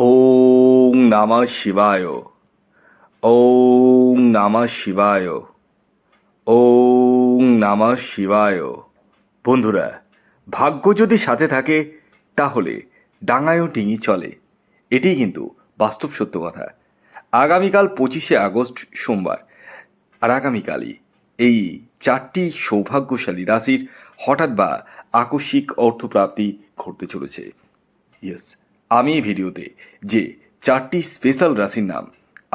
ওং নমঃ শিবায়। ওং নমঃ শিবায়। ওং নমঃ শিবায়। বন্ধুরা, ভাগ্য যদি সাথে থাকে, তাহলে ডাঙায়ও ডিঙি চলে। এটাই কিন্তু বাস্তব সত্য কথা। আগামীকাল পঁচিশে আগস্ট, সোমবার। আর আগামীকালই এই চারটি সৌভাগ্যশালী রাশির হঠাৎ বা আকস্মিক অর্থপ্রাপ্তি ঘটতে চলেছে। ইয়েস আমি এই ভিডিওতে যে চারটি স্পেশাল রাশির নাম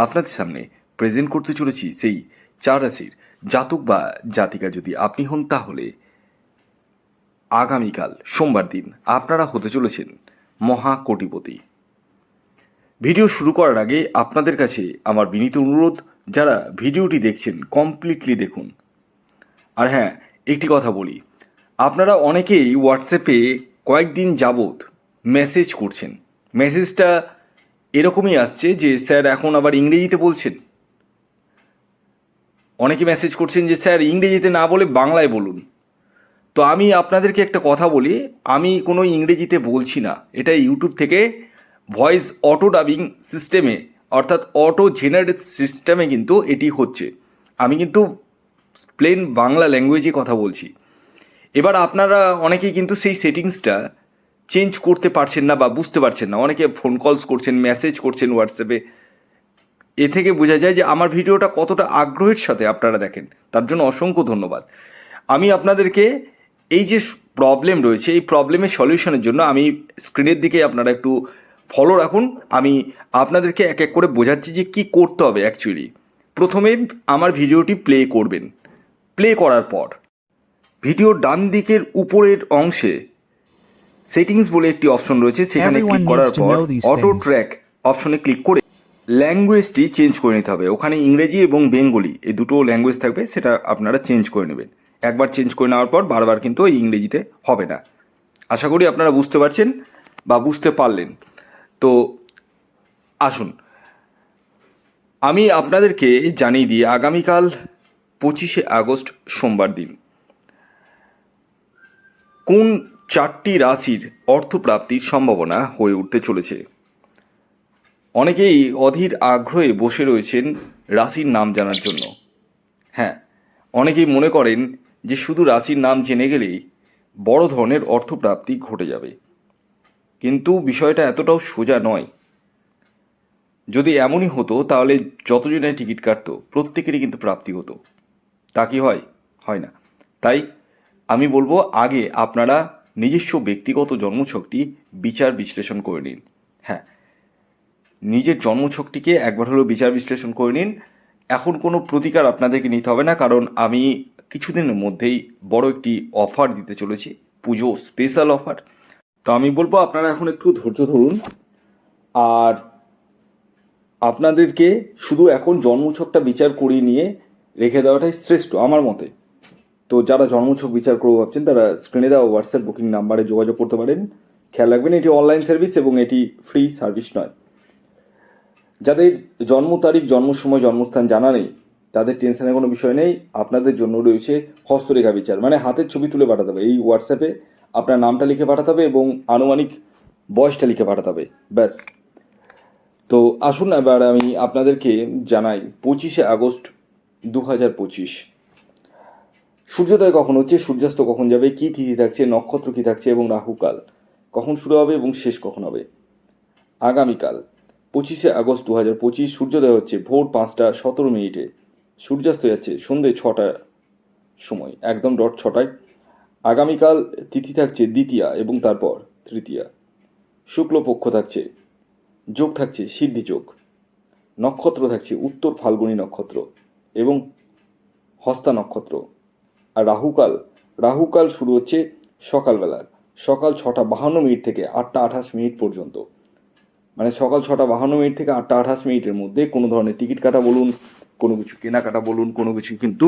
আপনাদের সামনে প্রেজেন্ট করতে চলেছি, সেই চার রাশির জাতক বা জাতিকা যদি আপনি হন, তাহলে আগামীকাল সোমবার দিন আপনারা হতে চলেছেন মহা কোটিপতি ভিডিও শুরু করার আগে আপনাদের কাছে আমার বিনীত অনুরোধ, যারা ভিডিওটি দেখছেন কমপ্লিটলি দেখুন। আর হ্যাঁ একটি কথা বলি, আপনারা অনেকেই হোয়াটসঅ্যাপে কয়েকদিন যাবৎ মেসেজ করছেন। মেসেজটা এরকমই আসছে যে স্যার এখন আবার ইংরেজিতে বলছেন। অনেকে মেসেজ করছেন যে, স্যার, ইংরেজিতে না বলে বাংলায় বলুন। তো আমি আপনাদেরকে একটা কথা বলি, আমি কোনো ইংরেজিতে বলছি না। এটা ইউটিউব থেকে ভয়েস অটো ডাবিং সিস্টেমে অর্থাৎ অটো জেনারেট সিস্টেমে কিন্তু এটি হচ্ছে। আমি কিন্তু প্লেন বাংলা ল্যাঙ্গুয়েজে কথা বলছি। এবার আপনারা, অনেকেই কিন্তু সেই সেটিংসটা চেঞ্জ করতে পারছেন না বা বুঝতে পারছেন না। অনেকে ফোন কলস করছেন মেসেজ করছেন হোয়াটসঅ্যাপে এ। থেকে বোঝা যায় যে আমার ভিডিওটা কতটা আগ্রহের সাথে আপনারা দেখেন। তার জন্য অসংখ্য ধন্যবাদ। আমি আপনাদেরকে এই যে প্রবলেম রয়েছে, এই প্রবলেমের সলিউশনের জন্য আমি স্ক্রিনের দিকে আপনারা একটু ফলো রাখুন। আমি আপনাদেরকে এক এক করে বোঝাচ্ছি যে কি করতে হবে অ্যাকচুয়ালি প্রথমে আমার ভিডিওটি প্লে করবেন। প্লে করার পর। ভিডিওর ডান দিকের উপরের অংশে সেটিংস বলে একটি অপশন রয়েছে সেখানে ক্লিক করার পর অটো ট্র্যাক অপশনে ক্লিক করে ল্যাঙ্গুয়েজটি চেঞ্জ করে নিতে হবে। ওখানে ইংরেজি এবং বেঙ্গলি এই দুটো ল্যাঙ্গুয়েজ থাকবে সেটা আপনারা চেঞ্জ করে নেবেন। একবার চেঞ্জ করে নেওয়ার পর বারবার কিন্তু এই ইংরেজিতে হবে না। আশা করি আপনারা বুঝতে পারছেন বা বুঝতে পারলেন। তো আসুন। আমি আপনাদেরকে জানিয়ে দিই আগামীকাল পঁচিশে আগস্ট সোমবার দিন। কোন চারটি রাশির অর্থপ্রাপ্তির সম্ভাবনা হয়ে উঠতে চলেছে। অনেকেই অধীর আগ্রহে বসে রয়েছেন রাশির নাম জানার জন্য। হ্যাঁ অনেকেই মনে করেন যে শুধু রাশির নাম জেনে গেলেই বড় ধরনের অর্থপ্রাপ্তি ঘটে যাবে। কিন্তু বিষয়টা এতটাও সোজা নয়। যদি এমনই হতো, তাহলে যতজনে টিকিট কাটতো, প্রত্যেকেরই কিন্তু প্রাপ্তি হতো। তা কি হয়? হয় না। তাই আমি বলব, আগে আপনারা নিজস্ব ব্যক্তিগত জন্মছকটি বিচার বিশ্লেষণ করে নিন। হ্যাঁ নিজের জন্মছকটিকে একবার হলেও বিচার বিশ্লেষণ করে নিন। এখন কোনো প্রতিকার আপনাদেরকে নিতে হবে না, কারণ আমি কিছুদিনের মধ্যেই বড় একটি অফার দিতে চলেছি, পুজো স্পেশাল অফার। তো আমি বলব, আপনারা এখন একটু ধৈর্য ধরুন। আর আপনাদেরকে শুধু এখন জন্মছকটা বিচার করিয়ে নিয়ে রেখে দেওয়াটাই শ্রেষ্ঠ, আমার মতে। তো যারা জন্মছক বিচার করব ভাবছেন, তারা স্ক্রিনে দেওয়া হোয়াটসঅ্যাপ বুকিং নাম্বারে যোগাযোগ করতে পারেন। খেয়াল রাখবেন, এটি অনলাইন সার্ভিস এবং এটি ফ্রি সার্ভিস নয়। যাদের জন্ম তারিখ, জন্ম সময়, জন্মস্থান জানা নেই, তাদের টেনশনের কোনো বিষয় নেই। আপনাদের জন্য রয়েছে হস্তরেখা বিচার মানে হাতের ছবি তুলে পাঠাতে হবে। এই হোয়াটসঅ্যাপে আপনার নামটা লিখে পাঠাতে হবে এবং আনুমানিক বয়সটা লিখে পাঠাতে হবে। ব্যাস। তো আসুন এবার আমি আপনাদেরকে জানাই, পঁচিশে আগস্ট দু হাজার পঁচিশ। সূর্যোদয় কখন হচ্ছে, সূর্যাস্ত কখন যাবে, কী তিথি থাকছে, নক্ষত্র কী থাকছে এবং রাহুকাল। কখন শুরু হবে এবং শেষ কখন হবে? আগামীকাল, পঁচিশে আগস্ট দু হাজার পঁচিশ, সূর্যোদয় হচ্ছে ভোর পাঁচটা সতেরো মিনিটে। সূর্যাস্ত যাচ্ছে সন্ধে ছটা সময়, একদম ডট ছটায়। আগামীকাল তিথি থাকছে দ্বিতীয়া এবং তারপর তৃতীয়া। শুক্লপক্ষ থাকছে, যোগ থাকছে সিদ্ধি যোগ। নক্ষত্র থাকছে উত্তর ফাল্গুনী নক্ষত্র এবং হস্তা নক্ষত্র। আর রাহুকাল রাহুকাল শুরু হচ্ছে সকালবেলা, সকাল ছটা বাহান্ন মিনিট থেকে আটটা আঠাশ মিনিট পর্যন্ত। মানে সকাল ছটা বাহান্ন মিনিট থেকে আটটা আঠাশ মিনিটের মধ্যে কোনো ধরনের টিকিট কাটা বলুন, কোনো কিছু কেনাকাটা বলুন, কোনো কিছু কিন্তু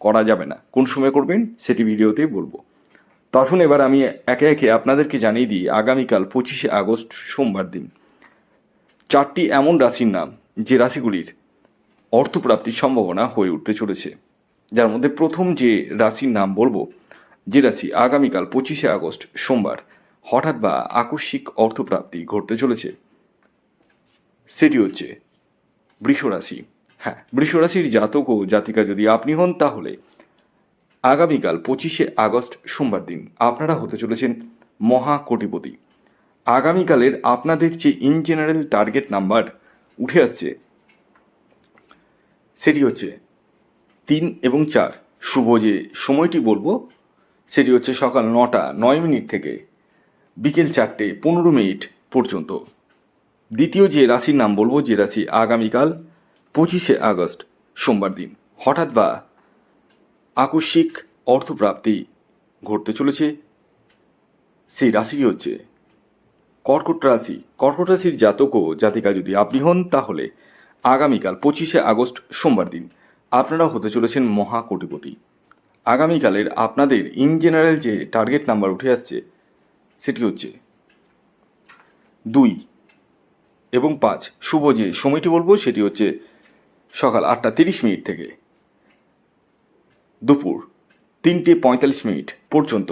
করা যাবে না। কোন সময় করবেন সেটি ভিডিওতেই বলব। তো আসুন এবার আমি একে একে আপনাদেরকে জানিয়ে দিই, আগামীকাল পঁচিশে আগস্ট, সোমবার দিন। চারটি এমন রাশির নাম যে রাশিগুলির অর্থপ্রাপ্তির সম্ভাবনা হয়ে উঠতে চলেছে। যার মধ্যে প্রথম যে রাশির নাম বলব, যে রাশি আগামীকাল পঁচিশে আগস্ট, সোমবার, হঠাৎ বা আকস্মিক অর্থপ্রাপ্তি ঘটতে চলেছে। সেটি হচ্ছে বৃষ রাশি। হ্যাঁ বৃষ রাশির জাতক ও জাতিকা যদি আপনি হন, তাহলে আগামীকাল পঁচিশে আগস্ট, সোমবার দিন আপনারা হতে চলেছেন মহা কোটিপতি আগামীকালের আপনাদের যে ইন জেনারেল টার্গেট নাম্বার উঠে আসছে, সেটি হচ্ছে তিন এবং চার। শুভ যে সময়টি বলব, সেটি হচ্ছে সকাল নটা, নয় মিনিট থেকে বিকেল চারটে, পনেরো মিনিট পর্যন্ত। দ্বিতীয় যে রাশির নাম বলব, যে রাশি আগামীকাল পঁচিশে আগস্ট, সোমবার দিন। হঠাৎ বা আকস্মিক অর্থপ্রাপ্তি ঘটতে চলেছে। সেই রাশিটি হচ্ছে কর্কট রাশি। কর্কট রাশির জাতক ও জাতিকা যদি আপনি হন, তাহলে আগামীকাল পঁচিশে আগস্ট, সোমবার দিন। আপনারা হতে চলেছেন মহা কোটিপতি আগামীকালের আপনাদের ইন জেনারেল যে টার্গেট নাম্বার উঠে আসছে, সেটি হচ্ছে দুই এবং পাঁচ। শুভ যে সময়টি বলব, সেটি হচ্ছে সকাল আটটা তিরিশ মিনিট থেকে দুপুর তিনটে পঁয়তাল্লিশ মিনিট পর্যন্ত।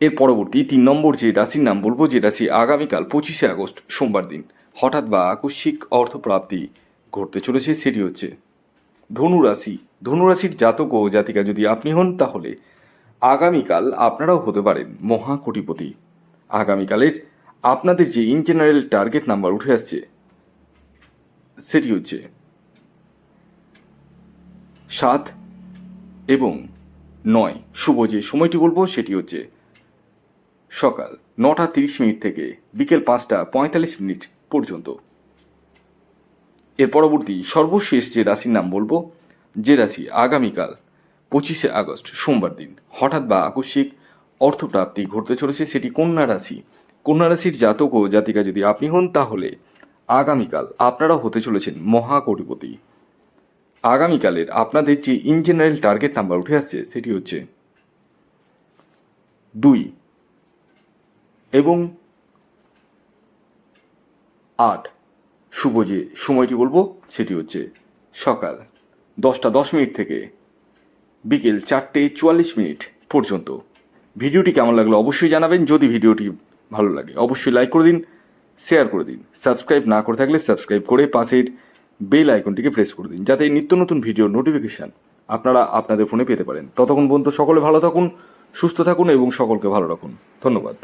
এর পরবর্তী তিন নম্বর যে রাশির নাম বলব, যে রাশি আগামীকাল পঁচিশে আগস্ট সোমবার দিন। হঠাৎ বা আকস্মিক অর্থপ্রাপ্তি ঘটতে চলেছে সেটি হচ্ছে ধনুরাশি। ধনুরাশির জাতক ও জাতিকা যদি আপনি হন, তাহলে আগামীকাল আপনারাও হতে পারেন মহা কোটিপতি আগামীকালের আপনাদের যে ইন জেনারেল টার্গেট নাম্বার উঠে আসছে, সেটি হচ্ছে সাত এবং নয়। শুভ যে সময়টি বলব, সেটি হচ্ছে সকাল নটা তিরিশ মিনিট থেকে বিকেল পাঁচটা পঁয়তাল্লিশ মিনিট পর্যন্ত। এর পরবর্তী সর্বশেষ যে রাশির নাম বলব, যে রাশি আগামীকাল, পঁচিশে আগস্ট, সোমবার দিন, হঠাৎ বা আকস্মিক অর্থপ্রাপ্তি ঘটতে চলেছে, সেটি কন্যা রাশি। কন্যা রাশির জাতক ও জাতিকা যদি আপনি হন, তাহলে আগামীকাল আপনারাও হতে চলেছেন মহা কোটিপতি আগামীকালের আপনাদের যে ইন জেনারেল টার্গেট নাম্বার উঠে আসছে, সেটি হচ্ছে দুই এবং আট। শুভ যে সময়টি বলব, সেটি হচ্ছে সকাল দশটা দশ মিনিট থেকে বিকেল চারটে চুয়াল্লিশ মিনিট পর্যন্ত। ভিডিওটি কেমন লাগল অবশ্যই জানাবেন। যদি ভিডিওটি ভালো লাগে, অবশ্যই লাইক করে দিন শেয়ার করে দিন সাবস্ক্রাইব না করে থাকলে সাবস্ক্রাইব করে পাশের বেল আইকনটিকে প্রেস করে দিন, যাতে নিত্য নতুন ভিডিওর নোটিফিকেশান আপনারা আপনাদের ফোনে পেতে পারেন। ততক্ষণ পর্যন্ত সকলে ভালো থাকুন, সুস্থ থাকুন এবং সকলকে ভালো রাখুন। ধন্যবাদ।